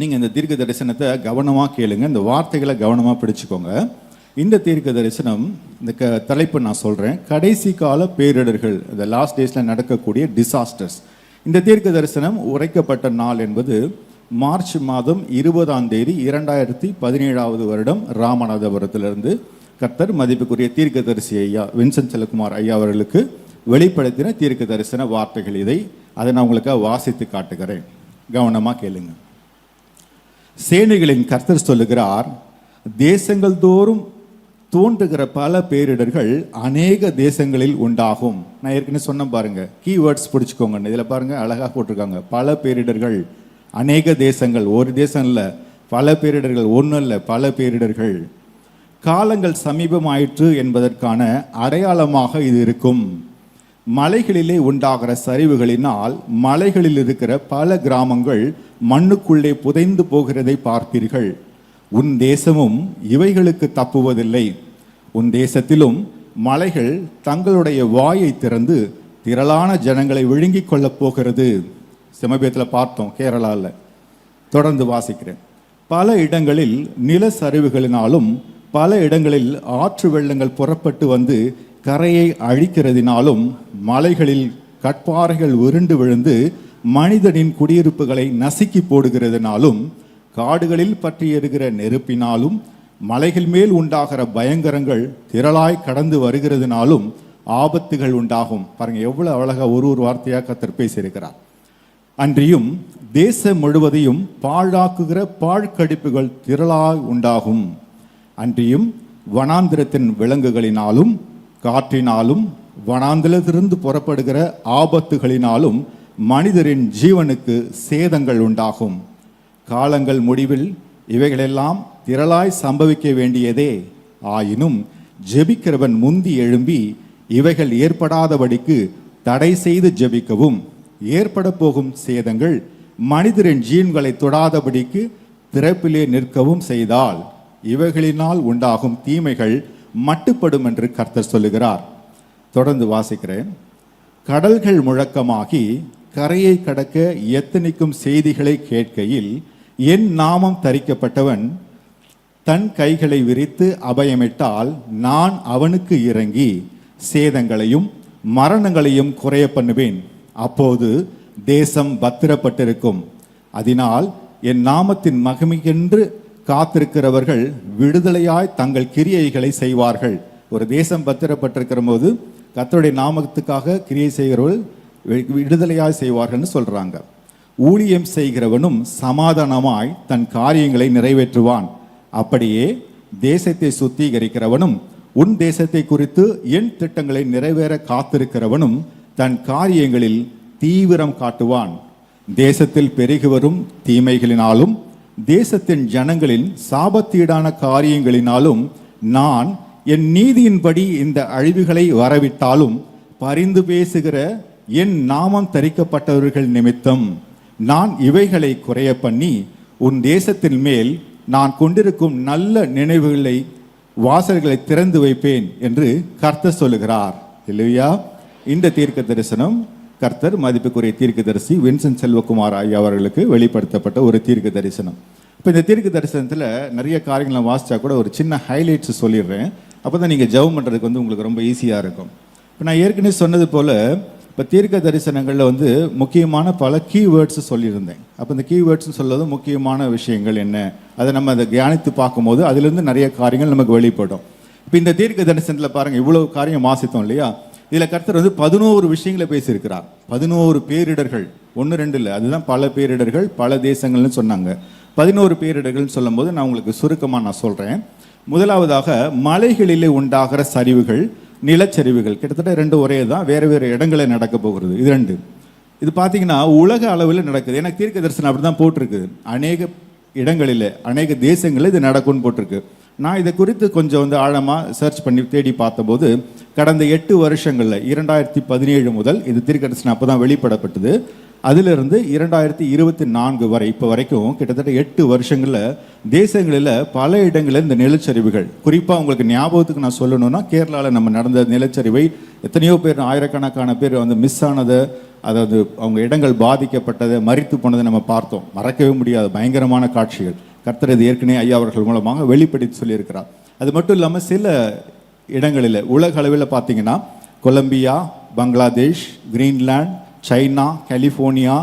நீங்கள் இந்த தீர்க்க தரிசனத்தை கவனமாக கேளுங்க. இந்த வார்த்தைகளை கவனமாக பிடிச்சிக்கோங்க. இந்த தீர்க்க தரிசனம் இந்த க தலைப்பு நான் சொல்கிறேன் கடைசி கால பேரிடர்கள் இந்த லாஸ்ட் டேஸில் நடக்கக்கூடிய டிசாஸ்டர்ஸ் இந்த தீர்க்க தரிசனம் உரைக்கப்பட்ட நாள் என்பது மார்ச் மாதம் இருபதாம் தேதி இரண்டாயிரத்தி பதினேழாவது வருடம் ராமநாதபுரத்திலிருந்து கர்த்தர் மதிப்புக்குரிய தீர்க்க தரிசி ஐயா வின்சென்ட் செல்லகுமார் ஐயா அவர்களுக்கு வெளிப்படுத்தின தீர்க்க தரிசன வார்த்தைகள் இதை. அதை நான் உங்களுக்கு வாசித்து காட்டுகிறேன். கவனமாக கேளுங்கள் சேனைகளின் கர்த்தர் சொல்லுகிறார் தேசங்கள் தோறும் தோன்றுகிற பல பேரிடர்கள் அநேக தேசங்களில் உண்டாகும். நான் ஏற்கனவே சொன்னேன் பாருங்க கீவேர்ட்ஸ் பிடிச்சிக்கோங்க இதில் பாருங்க அழகாக போட்டிருக்காங்க. பல பேரிடர்கள் அநேக தேசங்கள் ஒரு தேசம் இல்லை பல பேரிடர்கள் ஒன்றும் இல்லை பல பேரிடர்கள். காலங்கள் சமீபமாயிற்று என்பதற்கான அடையாளமாக இது இருக்கும். மலைகளிலே உண்டாகிற சரிவுகளினால் மலைகளில் இருக்கிற பல கிராமங்கள் மண்ணுக்குள்ளே புதைந்து போகிறதை பார்ப்பீர்கள். உன் தேசமும் இவைகளுக்கு தப்புவதில்லை. உன் தேசத்திலும் மலைகள் தங்களுடைய வாயை திறந்து திரளான ஜனங்களை விழுங்கிக் கொள்ளப் போகிறது. சமீபத்தில் பார்த்தோம் கேரளாவில் தொடர்ந்து வாசிக்கிறேன். பல இடங்களில் நிலச்சரிவுகளினாலும் பல இடங்களில் ஆற்று வெள்ளங்கள் புறப்பட்டு வந்து கரையை அழிக்கிறதினாலும் மலைகளில் கட்பாறைகள் உருண்டு விழுந்து மனிதனின் குடியிருப்புகளை நசுக்கி போடுகிறதுனாலும் காடுகளில் பற்றி நெருப்பினாலும் மலைகள் மேல் உண்டாகிற பயங்கரங்கள் திரளாய் கடந்து வருகிறதுனாலும் ஆபத்துகள் உண்டாகும். பாருங்க எவ்வளோ அழகாக ஒரு ஒரு வார்த்தையாக கத்தர் பேசியிருக்கிறார். அன்றியும் தேசம் முழுவதையும் பாழாக்குகிற பாழ்கடிப்புகள் திரளாய் உண்டாகும். அன்றியும் வனாந்திரத்தின் விலங்குகளினாலும் காற்றினாலும் வனாந்திலிருந்து புறப்படுகிற ஆபத்துகளினாலும் மனிதரின் ஜீவனுக்கு சேதங்கள் உண்டாகும். காலங்கள் முடிவில் இவைகளெல்லாம் திரளாய் சம்பவிக்க வேண்டியதே. ஆயினும் ஜெபிக்கிறவன் முந்தி எழும்பி இவைகள் ஏற்படாதபடிக்கு தடை செய்து ஜெபிக்கவும். ஏற்பட போகும் சேதங்கள் மனிதரின் ஜீன்களை தொடாதபடிக்கு திறப்பிலே நிற்கவும் செய்தால் இவைகளினால் உண்டாகும் தீமைகள் மட்டுப்படும் என்று கர்த்தர் சொல்லுகிறார். தொடர்ந்து வாசிக்கிறேன். கடல்கள் முழக்கமாகி கரையை கடக்க எத்தனிக்கும் செய்திகளை கேட்கையில் என் நாமம் தரிக்கப்பட்டவன் தன் கைகளை விரித்து அபயமிட்டால் நான் அவனுக்கு இறங்கி சேதங்களையும் மரணங்களையும் குறைய பண்ணுவேன். அப்போது தேசம் பத்திரப்பட்டிருக்கும். அதனால் என் நாமத்தின் மகிமைக்கென்று காத்திருக்கிறவர்கள் விடுதலையாய் தங்கள் கிரியைகளை செய்வார்கள். ஒரு தேசம் பத்திரப்பட்டிருக்கிற போது கத்தருடைய நாமத்துக்காக கிரியை செய்கிறவர்கள் விடுதலையாய் செய்வார்கள்னு சொல்கிறாங்க ஊழியம் செய்கிறவனும் சமாதானமாய் தன் காரியங்களை நிறைவேற்றுவான். அப்படியே தேசத்தை சுத்திகரிக்கிறவனும் உன் தேசத்தை குறித்து என் திட்டங்களை நிறைவேற காத்திருக்கிறவனும் தன் காரியங்களில் தீவிரம் காட்டுவான். தேசத்தில் பெருகி வரும் தீமைகளினாலும் தேசத்தின் ஜனங்களின் சாபத்தீடான காரியங்களினாலும் நான் என் நீதியின்படி இந்த அழிவுகளை வரவிட்டாலும் பரிந்து பேசுகிற என் நாமம் தரிக்கப்பட்டவர்கள் நிமித்தம் நான் இவைகளை குறைய பண்ணி உன் தேசத்தின் மேல் நான் கொண்டிருக்கும் நல்ல நினைவுகளை வாசல்களை திறந்து வைப்பேன் என்று கர்த்தர் சொல்லுகிறார். இல்லையா இந்த தீர்க்க தரிசனம் கர்த்தர் மதிப்புக்குரிய தீர்க்க தரிசி வின்சென்ட் செல்வகுமார் ஐயா அவர்களுக்கு வெளிப்படுத்தப்பட்ட ஒரு தீர்க்க தரிசனம். இப்போ இந்த தீர்க்க தரிசனத்தில் நிறைய காரியங்களை வாசித்தா கூட ஒரு சின்ன ஹைலைட்ஸ் சொல்லிடுறேன். அப்போ தான் நீங்கள் ஜெபம் பண்ணுறதுக்கு வந்து உங்களுக்கு ரொம்ப ஈஸியாக இருக்கும். இப்போ நான் ஏற்கனவே சொன்னது போல் இப்போ தீர்க்க தரிசனங்களில் வந்து முக்கியமான பல கீவேர்ட்ஸ் சொல்லியிருந்தேன். அப்போ இந்த கீவேர்ட்ஸ்னு சொல்வது முக்கியமான விஷயங்கள் என்ன? அதை நம்ம அதை தியானித்து பார்க்கும்போது அதிலிருந்து நிறைய காரியங்கள் நமக்கு வெளிப்படும். இப்போ இந்த தீர்க்க தரிசனத்தில் பாருங்கள் இவ்வளோ காரியம் வாசித்தோம் இல்லையா? இதில் கர்த்தர் வந்து பதினோரு விஷயங்களை பேசியிருக்கிறார். பதினோரு பேரிடர்கள். ஒன்று ரெண்டு இல்லை. அதுதான் பல பேரிடர்கள் பல தேசங்கள்னு சொன்னாங்க. பதினோரு பேரிடர்கள்னு சொல்லும்போது நான் உங்களுக்கு சுருக்கமாக நான் சொல்கிறேன் முதலாவதாக மலைகளிலே உண்டாகிற சரிவுகள் நிலச்சரிவுகள். கிட்டத்தட்ட ரெண்டு ஒரே தான். வேறு வேறு இடங்களில் நடக்க போகிறது. இது ரெண்டு. இது பார்த்தீங்கன்னா உலக அளவில் நடக்குது. எனக்கு தீர்க்க தரிசனம் அப்படி தான் போட்டிருக்கு அநேக இடங்களில் அநேக தேசங்களில் இது நடக்கும்னு போட்டிருக்கு. நான் இதை குறித்து கொஞ்சம் வந்து ஆழமாக சர்ச் பண்ணி தேடி பார்த்தபோது கடந்த எட்டு வருஷங்களில் இரண்டாயிரத்தி பதினேழு முதல் இது திருக்கடசன் அப்போ தான் வெளிப்படப்பட்டது. அதிலிருந்து இரண்டாயிரத்தி இருபத்தி நான்கு வரை இப்போ வரைக்கும் கிட்டத்தட்ட எட்டு வருஷங்களில் தேசங்களில் பல இடங்களில் இந்த நிலச்சரிவுகள் குறிப்பாக உங்களுக்கு ஞாபகத்துக்கு நான் சொல்லணும்னா கேரளாவில் நம்ம நடந்த நிலச்சரிவை எத்தனையோ பேர் ஆயிரக்கணக்கான பேர் வந்து மிஸ் ஆனதை அதாவது அவங்க இடங்கள் பாதிக்கப்பட்டதை மறித்து போனதை நம்ம பார்த்தோம். மறக்கவே முடியாத பயங்கரமான காட்சிகள். கர்த்தர் இது ஏற்கனவே ஐயா அவர்கள் மூலமாக வெளிப்படுத்தி சொல்லியிருக்கிறார். அது மட்டும் இல்லாமல் சில இடங்களில் உலக அளவில் பார்த்தீங்கன்னா Colombia Bangladesh Greenland China California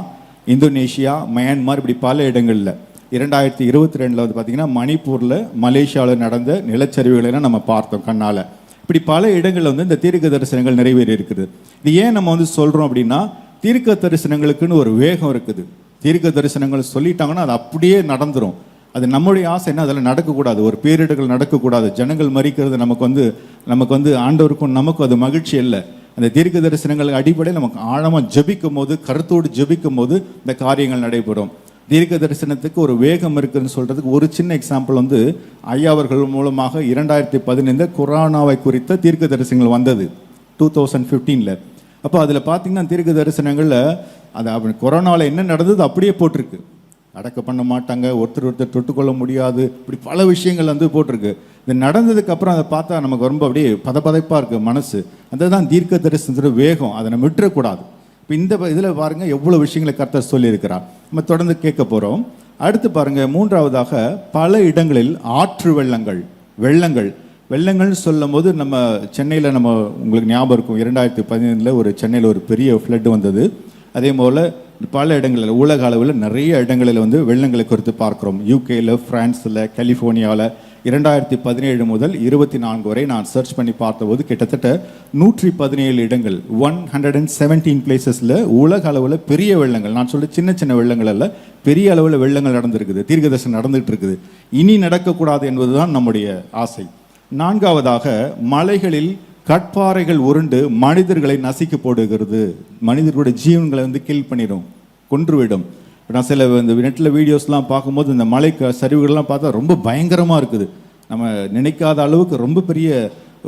Indonesia Myanmar இப்படி பல இடங்களில். இரண்டாயிரத்தி இருபத்தி ரெண்டில் வந்து பார்த்தீங்கன்னா மணிப்பூரில் மலேசியாவில் நடந்த நிலச்சரிவுகளெல்லாம் நம்ம பார்த்தோம் கண்ணால். இப்படி பல இடங்களில் வந்து இந்த தீர்க்க தரிசனங்கள் நிறைவேறி இருக்குது. இது ஏன் நம்ம வந்து சொல்கிறோம் அப்படின்னா தீர்க்க தரிசனங்களுக்குன்னு ஒரு வேகம் இருக்குது. தீர்க்க தரிசனங்கள் சொல்லிட்டாங்கன்னா அது அப்படியே நடந்துடும் அது நம்முடைய ஆசை என்ன? அதில் நடக்கக்கூடாது. ஒரு பேரிடர்கள் நடக்கக்கூடாது. ஜனங்கள் மறிக்கிறது நமக்கு வந்து நமக்கு வந்து ஆண்டவருக்கும் நமக்கும் அது மகிழ்ச்சி இல்லை அந்த தீர்க்க தரிசனங்கள் அடிப்படையில் நமக்கு ஆழமாக ஜபிக்கும் போது கருத்தோடு ஜபிக்கும் போது இந்த காரியங்கள் நடைபெறும். தீர்க்க தரிசனத்துக்கு ஒரு வேகம் இருக்குதுன்னு சொல்கிறதுக்கு ஒரு சின்ன எக்ஸாம்பிள் வந்து ஐயா அவர்கள் மூலமாக இரண்டாயிரத்தி பதினைந்து கொரோனாவை குறித்த தீர்க்க தரிசனங்கள் வந்தது. டூ தௌசண்ட் ஃபிஃப்டீனில் அப்போ அதில் பார்த்தீங்கன்னா தீர்க்க தரிசனங்களில் அது அவன் கொரோனாவில் என்ன நடந்தது அப்படியே போட்டிருக்கு. அடக்க பண்ண மாட்டாங்க ஒருத்தர் ஒருத்தர் தொட்டுக்கொள்ள முடியாது. இப்படி பல விஷயங்கள் வந்து போட்டிருக்கு. இது நடந்ததுக்கு அப்புறம் அதை பார்த்தா நமக்கு ரொம்ப அப்படியே பதபதைப்பாக இருக்குது மனசு. அதுதான் தீர்க்க தரிசனத்தோட வேகம். அதை நம்ம விட்டுறக்கூடாது. இப்போ இந்த இதில் பாருங்கள் எவ்வளோ விஷயங்களை கர்த்தர் சொல்லியிருக்கிறார். நம்ம தொடர்ந்து கேட்க போகிறோம் அடுத்து பாருங்கள் மூன்றாவதாக பல இடங்களில் ஆற்று வெள்ளங்கள் வெள்ளங்கள். வெள்ளங்கள்னு சொல்லும் போது நம்ம சென்னையில் நம்ம உங்களுக்கு ஞாபகம் இருக்கும் இரண்டாயிரத்தி பதினேழில் ஒரு சென்னையில் ஒரு பெரிய ஃப்ளட் வந்தது. அதே போல் பல இடங்களில் உலக அளவில் நிறைய இடங்களில் வந்து வெள்ளங்களை குறித்து பார்க்குறோம். யூகேயில் ஃப்ரான்ஸில் கலிஃபோர்னியாவில் இரண்டாயிரத்தி பதினேழு முதல் இருபத்தி நான்கு வரை நான் சர்ச் பண்ணி பார்த்தபோது கிட்டத்தட்ட நூற்றி பதினேழு இடங்கள் ஒன் ஹண்ட்ரட் அண்ட் செவன்டீன் பிளேசஸில் உலக அளவில் பெரிய வெள்ளங்கள். நான் சொல்ல சின்ன சின்ன வெள்ளங்கள் அல்ல பெரிய அளவில் வெள்ளங்கள் நடந்திருக்குது தீர்க்கதர்சனம் நடந்துகிட்டு இருக்குது இனி நடக்கக்கூடாது என்பதுதான் நம்முடைய ஆசை. நான்காவதாக மலைகளில் கட்பாறைகள் உருண்டு மனிதர்களை நசிக்க போடுகிறது. மனிதர்களுடைய ஜீவன்களை வந்து கில் பண்ணிடும் கொன்றுவிடும். நான் சில இந்த நெட்டில் வீடியோஸ்லாம் பார்க்கும்போது இந்த மலை சரிவுகள்லாம் பார்த்தா ரொம்ப பயங்கரமாக இருக்குது. நம்ம நினைக்காத அளவுக்கு ரொம்ப பெரிய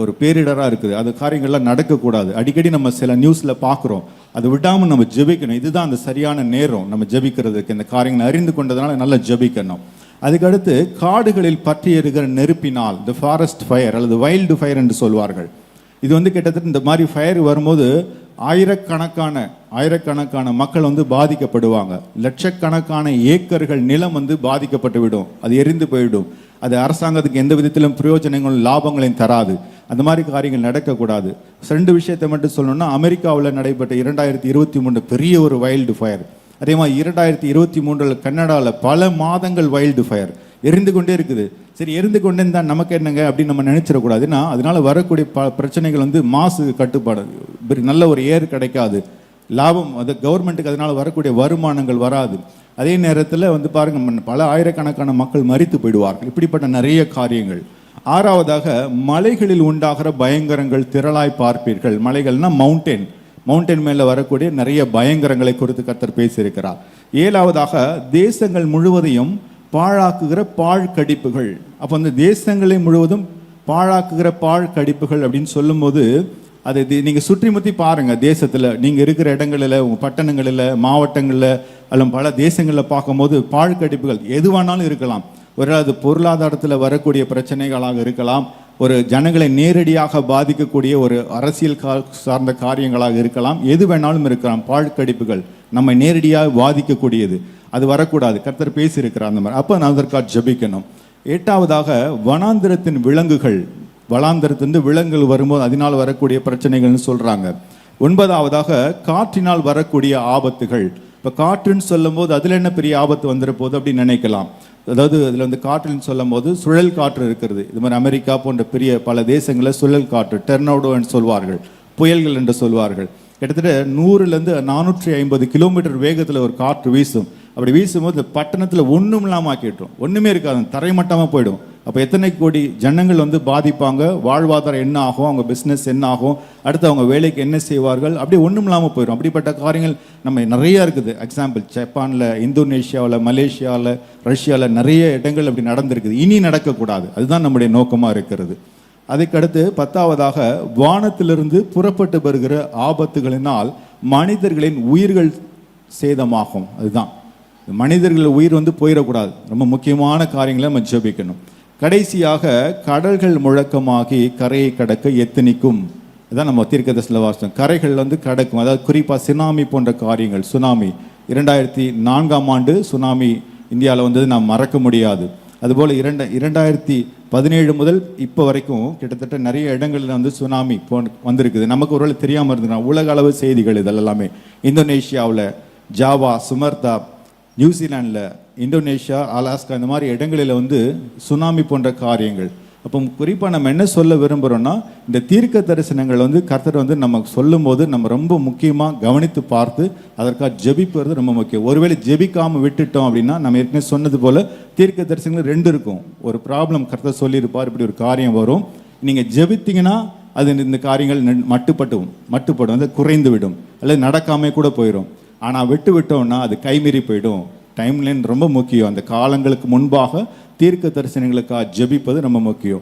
ஒரு பேரிடராக இருக்குது. அது காரியங்கள்லாம் நடக்கக்கூடாது. அடிக்கடி நம்ம சில நியூஸில் பார்க்குறோம். அதை விடாமல் நம்ம ஜெபிக்கணும். இதுதான் அந்த சரியான நேரம். நம்ம ஜெபிக்கிறதுக்கு இந்த காரியங்களை அறிந்து கொண்டதுனால நல்லா ஜெபிக்கணும். அதுக்கடுத்து காடுகளில் பற்றி எறிகிற நெருப்பினால் த ஃபாரஸ்ட் ஃபயர் அல்லது வைல்டு ஃபயர் என்று சொல்வார்கள். இது வந்து கிட்டத்தட்ட இந்த மாதிரி ஃபயர் வரும்போது ஆயிரக்கணக்கான ஆயிரக்கணக்கான மக்கள் வந்து பாதிக்கப்படுவாங்க. லட்சக்கணக்கான ஏக்கர்கள் நிலம் வந்து பாதிக்கப்பட்டு விடும். அது எரிந்து போயிடும். அது அரசாங்கத்துக்கு எந்த விதத்திலும் பிரயோஜனங்களும் லாபங்களையும் தராது. அந்த மாதிரி காரியங்கள் நடக்கக்கூடாது. ரெண்டு விஷயத்தை மட்டும் சொல்லணும்னா அமெரிக்காவில் நடைபெற்ற இரண்டாயிரத்தி இருபத்தி மூணு பெரிய ஒரு வைல்டு ஃபயர் அதே மாதிரி இரண்டாயிரத்தி இருபத்தி மூன்றில் கன்னடாவில் பல மாதங்கள் வைல்டு ஃபயர் எரிந்து கொண்டே இருக்குது. சரி எரிந்து கொண்டே இருந்தால் நமக்கு என்னங்க அப்படின்னு நம்ம நினச்சிடக்கூடாதுன்னா அதனால் வரக்கூடிய ப பிரச்சனைகள் வந்து மாசு கட்டுப்பாடு. நல்ல ஒரு ஏர் கிடைக்காது. லாபம் அது கவர்மெண்ட்டுக்கு அதனால் வரக்கூடிய வருமானங்கள் வராது. அதே நேரத்தில் வந்து பாருங்க பல ஆயிரக்கணக்கான மக்கள் மறித்து போயிடுவார்கள். இப்படிப்பட்ட நிறைய காரியங்கள். ஆறாவதாக மலைகளில் உண்டாகிற பயங்கரங்கள் திரளாய் பார்ப்பீர்கள். மலைகள்னால் மவுண்டெயின் மவுண்டன் மேலே வரக்கூடிய நிறைய பயங்கரங்களை குறித்து கத்தர் பேசியிருக்கிறார். ஏழாவதாக தேசங்கள் முழுவதையும் பாழாக்குகிற பாழ் கடிப்புகள். அப்போ அந்த தேசங்களை முழுவதும் பாழாக்குகிற பாழ் கடிப்புகள் அப்படின்னு சொல்லும்போது அதை தி- சுற்றி முற்றி பாருங்கள் தேசத்தில். நீங்கள் இருக்கிற இடங்களில் உங்கள் பட்டணங்களில் மாவட்டங்களில் அல்லது பல தேசங்களில் பார்க்கும்போது பாழ் கடிப்புகள் எதுவானாலும் இருக்கலாம். ஒரு அது பொருளாதாரத்தில் வரக்கூடிய பிரச்சனைகளாக இருக்கலாம். ஒரு ஜனங்களை நேரடியாக பாதிக்கக்கூடிய ஒரு அரசியல் கா சார்ந்த காரியங்களாக இருக்கலாம். எது வேணாலும் இருக்கலாம். பாழ்கடிப்புகள் நம்மை நேரடியாக பாதிக்கக்கூடியது. அது வரக்கூடாது. கர்த்தர் பேசியிருக்கிறார் அந்த மாதிரி. அப்போ நான் அதற்காக ஜெபிக்கணும். எட்டாவதாக வனாந்திரத்தின் விலங்குகள் வனாந்திரத்திலிருந்து விலங்குகள் வரும்போது அதனால் வரக்கூடிய பிரச்சனைகள்னு சொல்கிறாங்க ஒன்பதாவதாக காற்றினால் வரக்கூடிய ஆபத்துகள். இப்போ காற்றுன்னு சொல்லும்போது அதில் என்ன பெரிய ஆபத்து வந்துட போகுது அப்படின்னு நினைக்கலாம். அதாவது அதில் வந்து காற்றுன்னு சொல்லும் போது சுழல் காற்று இருக்கிறது. இது மாதிரி அமெரிக்கா போன்ற பெரிய பல தேசங்களில் சுழல் காற்று டெர்னோடோ என்று சொல்வார்கள் புயல்கள் என்று சொல்வார்கள். கிட்டத்தட்ட நூறுலேருந்து நானூற்றி ஐம்பது கிலோமீட்டர் வேகத்தில் ஒரு காற்று வீசும். அப்படி வீசும்போது பட்டணத்தில் ஒன்றும் இல்லாமல் ஆக்கிட்டோம். ஒன்றுமே இருக்காது தரைமட்டமாக போயிடும். அப்போ எத்தனை கோடி ஜனங்கள் வந்து பாதிப்பாங்க? வாழ்வாதாரம் என்ன ஆகும்? அவங்க பிஸ்னஸ் என்ன ஆகும்? அடுத்து அவங்க வேலைக்கு என்ன செய்வார்கள்? அப்படி ஒன்றும் இல்லாமல் போயிடும் அப்படிப்பட்ட காரியங்கள் நம்ம நிறைய இருக்குது. எக்ஸாம்பிள் ஜப்பானில் இந்தோனேஷியாவில் மலேசியாவில் ரஷ்யாவில் நிறைய இடங்கள் அப்படி நடந்திருக்குது. இனி நடக்கக்கூடாது. அதுதான் நம்முடைய நோக்கமாக இருக்கிறது. அதுக்கடுத்து பத்தாவதாக வானத்திலிருந்து புறப்பட்டு வருகிற ஆபத்துகளினால் மனிதர்களின் உயிர்கள் சேதமாகும். அதுதான். மனிதர்கள் உயிர் வந்து போயிடக்கூடாது. ரொம்ப முக்கியமான காரியங்களை நம்ம ஜெபிக்கணும். கடைசியாக கடல்கள் முழக்கமாகி கரையை கடக்க எத்தனிக்கும்? இதான் நம்ம தீர்க்கதர்சன வாசனம் கரைகள் வந்து கடக்கும். அதாவது குறிப்பாக சுனாமி போன்ற காரியங்கள். சுனாமி. இரண்டாயிரத்தி நான்காம் ஆண்டு சுனாமி இந்தியாவில் வந்தது நாம் மறக்க முடியாது. அதுபோல் இரண்ட இரண்டாயிரத்தி பதினேழு முதல் இப்போ வரைக்கும் கிட்டத்தட்ட நிறைய இடங்களில் வந்து சுனாமி போ வந்திருக்குது. நமக்கு ஒருவேளை தெரியாமல் இருந்துக்கலாம் உலக அளவு செய்திகள் இதெல்லாம். இந்தோனேஷியாவில் ஜாவா சுமர்தா நியூசிலாண்டில் இந்தோனேஷியா அலாஸ்கா இந்த மாதிரி இடங்களில் வந்து சுனாமி போன்ற காரியங்கள். அப்போ குறிப்பாக நம்ம என்ன சொல்ல விரும்புகிறோன்னா இந்த தீர்க்க தரிசனங்கள் வந்து கர்த்தர் வந்து நமக்கு சொல்லும்போது நம்ம ரொம்ப முக்கியமாக கவனித்து பார்த்து அதற்காக ஜெபிப்பது ரொம்ப முக்கியம். ஒருவேளை ஜெபிக்காமல் விட்டுட்டோம் அப்படின்னா நம்ம ஏற்கனவே சொன்னது போல் தீர்க்க தரிசனங்கள் ரெண்டு இருக்கும். ஒரு ப்ராப்ளம் கர்த்தர் சொல்லியிருப்பார் இப்படி ஒரு காரியம் வரும். நீங்கள் ஜெபித்தீங்கன்னா அது இந்த காரியங்கள் நி- மட்டுப்பட்டும் மட்டுப்படும் அது குறைந்து விடும் அல்லது நடக்காமே கூட போயிடும் ஆனால் விட்டு விட்டோம்னா அது கைமீறி போயிடும். டைம்லைன் ரொம்ப முக்கியம். அந்த காலங்களுக்கு முன்பாக தீர்க்க தரிசனங்களுக்காக ஜெபிப்பது ரொம்ப முக்கியம்.